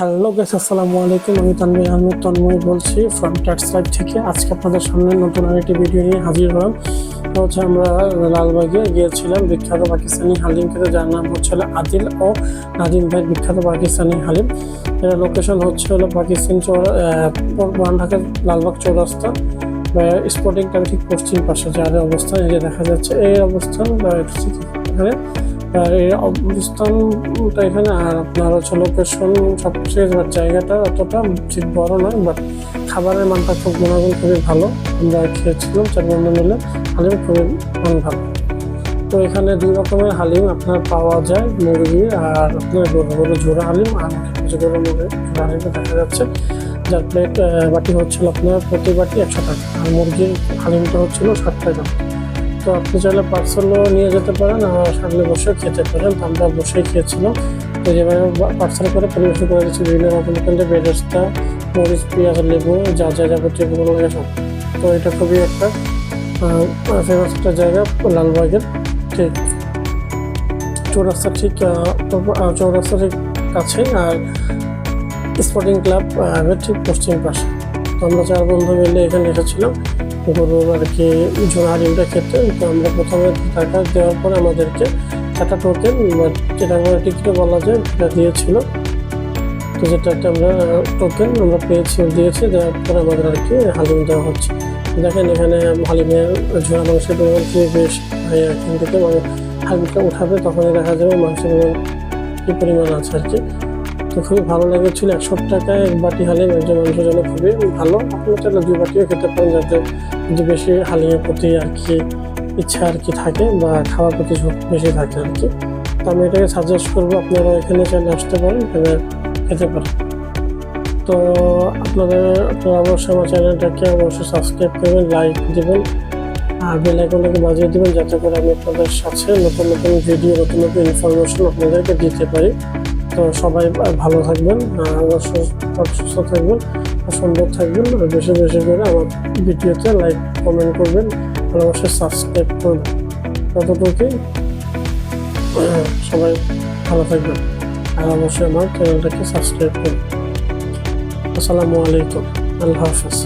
Hello guys, আসসালামু আলাইকুম। আমি তানভীর আহমেদ, তন্ময় বলছি ফ্রম ট্যাক্স লাইভ থেকে। আজকে আপনাদের সামনে নতুন আরেকটি ভিডিও নিয়ে হাজির হলাম। হচ্ছে আমরা লালবাগে গিয়েছিলাম, বিখ্যাত পাকিস্তানি হালিম খেতে, যার নাম হচ্ছে হলো আদিল ও নাদিম ভাই, বিখ্যাত পাকিস্তানি হালিম। এর লোকেশন হচ্ছে হলো পাকিস্তান চৌরা ঢাকার লালবাগ চৌরাস্তা স্পোর্টিং টাইম ঠিক পশ্চিম পাশে। যার অবস্থান এই যে দেখা যাচ্ছে, এই অবস্থান এখানে। আর এই অবস্থানটা এখানে, আর আপনার হচ্ছে লোকেশন সবচেয়ে জায়গাটা অতটা ঠিক বড় নয় বাট খাবারের মানটা খুব গুণাগুণ, খুবই ভালো। আমরা খেয়েছিলাম, চার বন্ধু মিলে, হালিম খুবই মান ভালো। তো এখানে দুই রকমের হালিম আপনার পাওয়া যায়, মুরগি আর আপনার গরু গরু জোড়া হালিম, আর কিছু গরু মুরগি জোড়া হালিম দেখা যাচ্ছে। যার প্লেট বাটি হচ্ছিল আপনার প্রতি বাটি একশো টাকা, আর মুরগির হালিমটা হচ্ছিল ষাট টাকা। তো আপনি চাইলে পার্সেলও নিয়ে যেতে পারেন, আর সামনে বসে খেতে পারেন। আমরা বসেই খেয়েছিলাম। তো যেভাবে পার্সেল করে পরিবেশন করে দিচ্ছি, বিভিন্ন রকম কিন্তু বেরেস্তা, মরিচ, পেঁয়াজ, লেবু, যা যা যাবতীয়গুলো লাগে সব। তো এটা খুবই একটা ফেমাস একটা জায়গা, লালবাগের। ঠিক। চৌরাস্তা ঠিক চৌরাস্তা ঠিক কাছে আর স্পোর্টিং ক্লাব ঠিক পশ্চিম পাশে। তো আমরা চার বন্ধু মিলে এখানে এসেছিলাম। গরুর আর কি জোড়া হালিমটা খেতে। তো আমরা প্রথমে টাকা দেওয়ার পর আমাদেরকে একটা টোকেন যেটা আমরা টিকিটে বলা যায়, সেটা দিয়েছিল। তো যেটা একটা আমরা টোকেন আমরা পেয়েছি, দিয়েছি, দেওয়ার পর আমাদের আর কি হালিম দেওয়া হচ্ছে। দেখেন এখানে হালিমের ঝোড়া মাংসের পরিমাণ খুবই বেশ হয় এখান থেকে মানে হালিমটা উঠাবে তখনই দেখা যাবে মাংসের পরিমাণ কী পরিমাণ আছে আর কি। তো খুবই ভালো লেগেছিল। একশো টাকায় এক বাটি হালিম একজন মানুষের জন্য খুবই ভালো আপনার চাইলে দুই বাটিও খেতে পারেন যাতে যদি বেশি হালিমের প্রতি আর কি ইচ্ছা আর কি থাকে বা খাওয়ার প্রতি বেশি থাকে আর কি। তো আমি এটাকে সাজেস্ট করব আপনারা এখানে চাইলে আসতে পারেন এখানে খেতে পারেন। তো আপনাদের আপনারা অবশ্যই আমার চ্যানেলটাকে অবশ্যই সাবস্ক্রাইব করবেন লাইক দেবেন, আর বেল আইকনটাকে বাজিয়ে দেবেন যাতে করে আমি আপনাদের সাথে নতুন নতুন ভিডিও নতুন নতুন ইনফরমেশন আপনাদেরকে দিতে পারি। তো সবাই ভালো থাকবেন সুস্থ থাকবেন সুন্দর থাকবেন বেশি বেশি করে আমার ভিডিওতে লাইক কমেন্ট করবেন, আর অবশ্যই সাবস্ক্রাইব করবেন। ততটুকুই, সবাই ভালো থাকবেন, আর অবশ্যই আমার চ্যানেলটাকে সাবস্ক্রাইব করবেন। আসসালামু আলাইকুম, আল্লাহ হাফিজ।